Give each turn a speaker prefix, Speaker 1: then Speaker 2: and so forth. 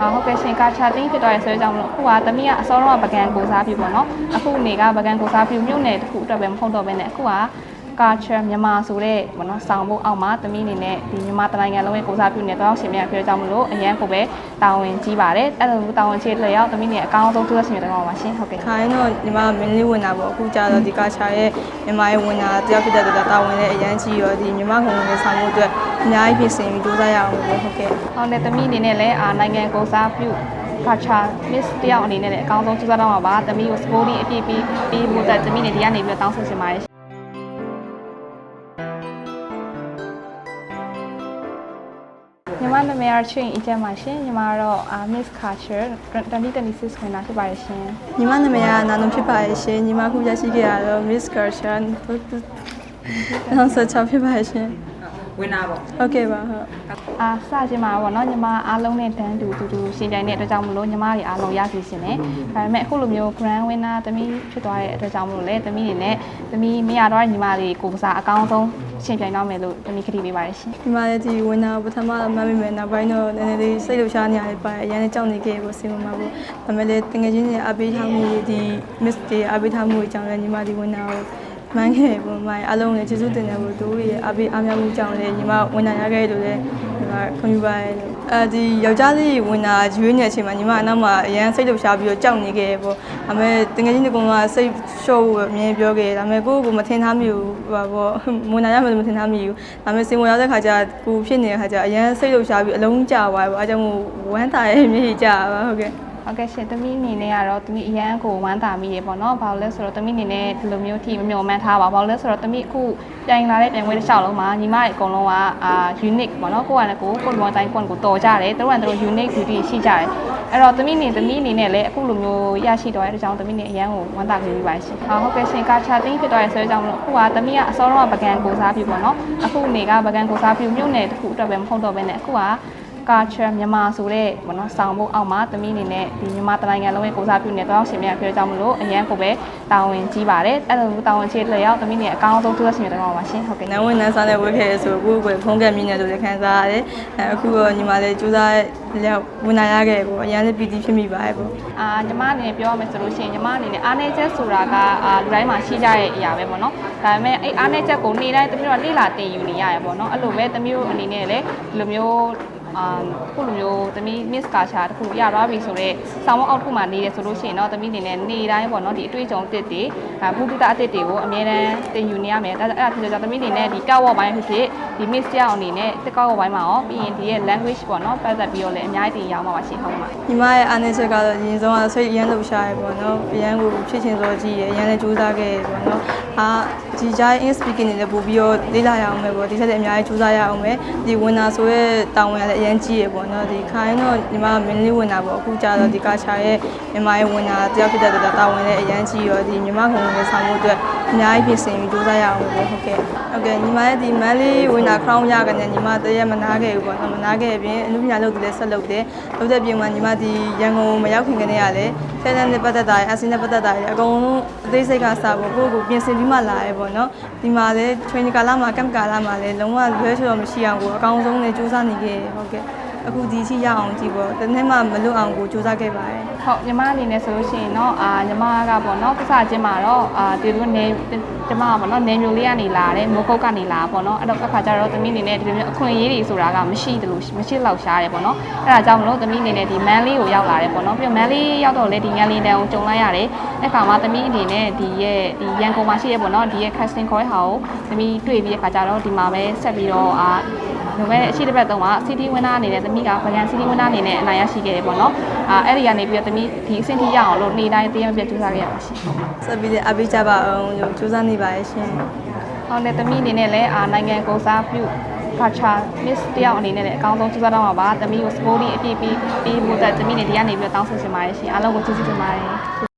Speaker 1: အာဟုတ်ကဲ့ရှင်ကာချာတင်းဖြစ်သွားရဆိုကြောင့်မလို့အခုကသမီးကအစောတော့ပကံကိုစားပြီပေါ့နော်အခုနေကပကံကိုစားပြီမြို့နယ်တစ်ခုအတွက်ပဲမဟုတ်တော့ဘဲနဲ့အခုက ကာချာမြန်မာဆိုတဲ့ဘောနော်ဆောင်းဖို့အောက်မှာသမီးအနေနဲ့ဒီမြန်မာတနိုင်ငံလုံးရဲ့ကိုစားပြုနေတော့ရှင်မြတ်ပြောကြောင့်မလို့အရန်ကိုပဲတာဝန်ကြီးပါတယ်အဲ့လိုတာဝန်ကြီးလျောက်သမီးနေအကောင်းဆုံးသူရရှင်မြတ်တော့ပါရှင်ဟုတ်ကဲ့
Speaker 2: ခိုင်းတော့ညီမမင်းလေးဝင်တာပေါ့အခုကြာတော့ဒီကာချာရဲ့မြန်မာရဲ့ဝင်တာတယောက်ဖြစ်တဲ့အတွက်တာဝန်လည်းအရန်ကြီးရောဒီမြန်မာခုံဝင်ဆောင်မှုအတွက်အများကြီးပြင်ဆင်ပြီးကြိုးစားရအောင်လို့ဟုတ်ကဲ့။
Speaker 1: ဟောင်းတဲ့သမီးအနေနဲ့လည်းအာနိုင်ငံကိုစားပြုကာချာ miss တယောက်အနေနဲ့လည်းအကောင်းဆုံးကြိုးစားတော့မှာပါ။သမီးကို sporty အပြည့်ပြီးပြီးဖို့အတွက်သမီးနေဒီကနေပြီးတော့တောင်းဆိုချင်ပါတယ်။ ညီမနာမည်ကချွင်အကျမ်းပါရှင်ညီမကတော့ Miss Culture 2026ဝင်တာဖြစ်ပါတယ်ရှင်
Speaker 2: ညီမနာမည်ကနာနုဖြစ်ပါရဲ့ရှင်ညီမခုရရှိခဲ့ရတော့ Miss Gershon နောက်ဆက်ချဖြစ်ပါရဲ့ရှင်
Speaker 3: ဝင်တာပေါ့
Speaker 2: ဟုတ်ကဲ့ပါဟုတ်
Speaker 1: အာစကြင်မှာပေါ့နော်ညီမအားလုံးနဲ့တန်းတူတူတူရှင်ပြိုင်တဲ့အတွက်ကြောင့်မလို့ညီမတွေအားလုံးရစီရှင်တယ်။ဒါပေမဲ့အခုလိုမျိုး grand winner သမီးဖြစ်သွားတဲ့အတွက်ကြောင့်မလို့လေသမီးတွေနဲ့သမီးမရတော့တဲ့ညီမတွေကိုကစားအကောင်းဆုံး ရှင်ပြိုင်တော့မယ်လို့သမီးခရီးပေးပါတယ်ရှင်
Speaker 2: ဒီမှာလည်းဒီဝင်တာပထမမှတ်မိမယ်နောက်ပိုင်းတော့နည်းနည်းလေးစိတ်လှုပ်ရှားနေရတယ်ပါအရင်လည်းကြောက်နေခဲ့ပေါ့စင်မမှာပေါ့ဒါပေမဲ့လည်းတငယ်ချင်းတွေအပေးထားမှုဒီ miss တွေအပေးထားမှုအကြောင်းလည်းညီမဒီဝင်တာကိုမှန်းခဲ့ပေါ့မိုင်းအလုံးလည်းကျေးဇူးတင်တယ်ပေါ့တို့ရဲ့အပေးအားများမှုကြောင့်လည်းညီမဝင်တာရခဲ့လို့လည်းညီ မခွင့်ပြုပါတယ်လို့အဲဒီယောက်ျားလေးဝင်တာရွေးနေတဲ့အချိန်မှာညီမအနောက်မှာအရင်စိတ်လှုပ်ရှားပြီးတော့ကြောက်နေခဲ့ပေါ့ဒါပေမဲ့တငယ်ချင်းတွေကစိတ်ရှော့ဖို့အမြင်ပြောခဲ့ဒါပေမဲ့ကိုယ့်ကိုမထင်ထားမိဘူးဟိုပါပေါ့ဝင်တာရမယ်လို့မထင်ထားမိဘူးဒါပေမဲ့စင်ဝင်ရောက်တဲ့ခါကျကိုဖြစ်နေတဲ့ခါကျအရင်စိတ်လှုပ်ရှားပြီးအလုံးကျသွားပေါ့အဲကြောင့်မို့ဝမ်းသာရဲ့မြေကြီးကျပါဟုတ်ကဲ့
Speaker 1: ဟုတ်ကဲ့ရှင်သမီးအနေနဲ့ကတော့သမီးအရန်ကိုဝမ်းသာမိရေပေါ့နော်။ဘာလို့လဲဆိုတော့သမီးအနေနဲ့ဒီလိုမျိုးထိမမျှော်မှန်းထားပါဘာလို့လဲဆိုတော့သမီးအခုပြိုင်လာတဲ့ပြိုင်ပွဲတစ်လျှောက်လုံးမှာညီမတွေအကုန်လုံးကအာ unique ပေါ့နော်ကိုယ့်ကလည်းကိုကိုယ့်လူတိုင်းကိုယ့်ကိုတော်ကြတယ်သူတို့ကသူတို့ unique beauty ရှိကြတယ်အဲ့တော့သမီးနေသမီးအနေနဲ့လည်းအခုလိုမျိုးရရှိတော့တဲ့အကြောင်းသမီးနေအရန်ကိုဝမ်းသာခဲ့ပြီးပါရှင်။ဟာဟုတ်ကဲ့ရှင်ကာချာတင်းဖြစ်သွားရဆိုတဲ့အကြောင်းမလို့အခုကသမီးကအစောတော့ပကံကိုစားပြီပေါ့နော်။အခုနေကပကံကိုစားပြီမြို့နယ်တစ်ခုအတွက်ပဲမဟုတ်တော့ဘဲနဲ့အခုက culture မြန်မာဆိုတဲ့ဘောနော်ဆောင်းဖို့အောက်မှာသမီးအနေနဲ့ဒီမြန်မာတနိုင်ငံလုံးရဲ့ကိုစားပြုနေတော့ရှင်မြတ်ပြောကြောင်းမလို့အရန်ကိုပဲတာဝန်ကြီးပါတယ်အဲ့လိုတာဝန်ကြီးလျောက်သမီးနေအကောင်းဆုံးသူရရှင်မြတ်တော့ပါရှင်ဟုတ်ကဲ့
Speaker 2: နန်းဝင်နန်းစားနဲ့ဝတ်ခဲ့ရဆိုကိုယ့်ကိုယ်ဖုံးကက်မိနေလို့လည်းခံစားရတယ်အဲအခုတော့ညီမလေးစူးစမ်းလက်ဝင်လာရခဲ့ပေါ့အရင်လည်းပီတိဖြစ်မိပါတယ်ပေါ့
Speaker 1: အာညီမအနေနဲ့ပြောရမယ်ဆိုလို့ရှိရင်ညီမအနေနဲ့အားနေချက်ဆိုတာကအာလူတိုင်းမှာရှိကြတဲ့အရာပဲပေါ့နော်ဒါပေမဲ့အဲ့အားနေချက်ကိုနေ့တိုင်းသမီးတို့ကလေ့လာသင်ယူနေရရပေါ့နော်အဲ့လိုပဲသမီးတို့အနေနဲ့လည်းဒီလိုမျိုး အာခုလိုမျိုးသမီး miss culture တခုရသွားပြီဆိုတော့ဆောင်းမအောက်ထုမှာနေရဆိုလို့ရှိရင်တော့သမီးအနေနဲ့နေတိုင်းပေါ့နော်ဒီအတွေ့အကြုံအသစ်တွေအာဘုဒ္ဓအသစ်တွေကိုအမြဲတမ်းသင်ယူနေရမယ်ဒါအဲ့ဒါဖြစ်လို့သမီးအနေနဲ့ဒီကောက်ဝေါ်ပိုင်းဖြစ်ဖြစ်ဒီ miss ကြောင်အနေနဲ့တက်ကောက်ဝေါ်ပိုင်းမှာရောပြီးရင်ဒီရဲ့ language ပေါ့နော်ပတ်သက်ပြီးတော့လည်းအများကြီးသင်ရအောင်ပါပါရှင်ဟုတ်ပါ
Speaker 2: ညီမရဲ့အားနည်းချက်ကတော့အရင်ဆုံးကစိတ်အရန်လှုပ်ရှားရပေါ့နော်အရန်ကိုဖြစ်ချင်စောကြီးရအရန်လည်းစူးစမ်းခဲ့ရပေါ့နော်အာဒီကြား in speaking နေလည်းပို့ပြီးတော့လေ့လာရအောင်ပဲပေါ့ဒီချက်လည်းအများကြီးစူးစမ်းရအောင်ပဲဒီဝင်နာဆိုရဲတောင်းဝင်ရလည်းအရန်ကြီးရပေါ့နော်ဒီခိုင်းတော့ညီမမင်းလေးဝင်တာပေါ့အခုကြာတော့ဒီကာချာရဲ့မြန်မာရဲ့ဝင်နာတယောက်ဖြစ်တဲ့အတွက်တောင်းဝင်လည်းအရန်ကြီးရောဒီမြန်မာခုံဝင်ဆောင်မှုအတွက် အများကြီးပြင်ဆင်ပြီးစူးစမ်းရအောင်ပေါ့ဟုတ်ကဲ့ဟုတ်ကဲ့ညီမရဲ့ဒီမန်လေးဝင်နာ crown ရကနေညီမတရက်မနာခဲ့ဘူးပေါ့နော်မနာခဲ့ပြင်အမှုပညာလုပ်တယ်လည်းဆက်လုပ်တယ်လုပ်တဲ့ပြင်မှာညီမဒီရန်ကုန်မရောက်ခင်ကနေရလဲဆယ်တန်းနဲ့ပတ်သက်တာရအစင်းနဲ့ပတ်သက်တာရအကုန်လုံးအသေးစိတ်ကစပေါ့ကိုယ့်ကိုပြင်ဆင်ပြီးမှလာရဲပေါ့နော်ဒီမှာလဲ training ကာလမှာ camp ကာလမှာလဲလုံးဝလွဲချော်မရှိအောင်ကိုအကောင်းဆုံးနဲ့စူးစမ်းနေခဲ့ဟုတ်ကဲ့ အခုဒီချီရအောင်ကြည့်ပေါ့တနေ့မှမလွတ်အောင်ကိုစူးစမ်းခဲ့ပါတယ်
Speaker 1: ဟုတ်ညီမအနေနဲ့ဆိုလို့ရှိရင်တော့အာညီမကပေါ့နော်ပစချင်းမှာတော့အာဒီလိုနေညီမကပေါ့နော်နေမျိုးလေးကနေလာတယ်မိုးကုတ်ကနေလာပေါ့နော်အဲ့တော့အခါကျတော့သမီးအနေနဲ့ဒီလိုမျိုးအခွင့်အရေးတွေဆိုတာကမရှိတယ်လို့မရှိလောက်ရှားတယ်ပေါ့နော်အဲ့ဒါကြောင့်မလို့သမီးအနေနဲ့ဒီမန်လေးကိုရောက်လာတယ်ပေါ့နော်ပြီးတော့မန်လေးရောက်တော့လေဒီငန်းလေးတန်းကိုကြုံလိုက်ရတယ်အဲ့ခါမှာသမီးအနေနဲ့ဒီရဲ့ဒီရန်ကုန်မှာရှိရပေါ့နော်ဒီရဲ့ casting call ဟာကိုသမီးတွေ့ပြီးတဲ့ခါကျတော့ဒီမှာပဲဆက်ပြီးတော့အာ ဒါပေမဲ့အရှိတစ်ပတ်တုန်းက city winner အနေနဲ့သမီးကဗကန် city winner အနေနဲ့အနိုင်ရရှိခဲ့တယ်ပေါ့နော်အာအဲ့ဒီကနေပြီးတော့သမီးဒီအဆင့်ထိရအောင်လို့နေ့တိုင်းတရားမပြတ်ကြိုးစားခဲ့ရပါရှင်
Speaker 2: ဆက်ပြီးလည်းအပိကြပါအောင်လို့စူးစမ်းနေပါရဲ့ရှင်
Speaker 1: ဟုတ်တယ်သမီးအနေနဲ့လည်းအာနိုင်ငံကိုစားပြုကာချာ miss တယောက်အနေနဲ့လည်းအကောင်းဆုံးကြိုးစားတော့မှာပါသမီးကို sporty အပြည့်ပြီးပြီးဖို့အတွက်သမီးနေဒီကနေပြီးတော့တောင်းဆိုချင်ပါတယ်ရှင်အားလုံးကိုကျေးဇူးတင်ပါတယ်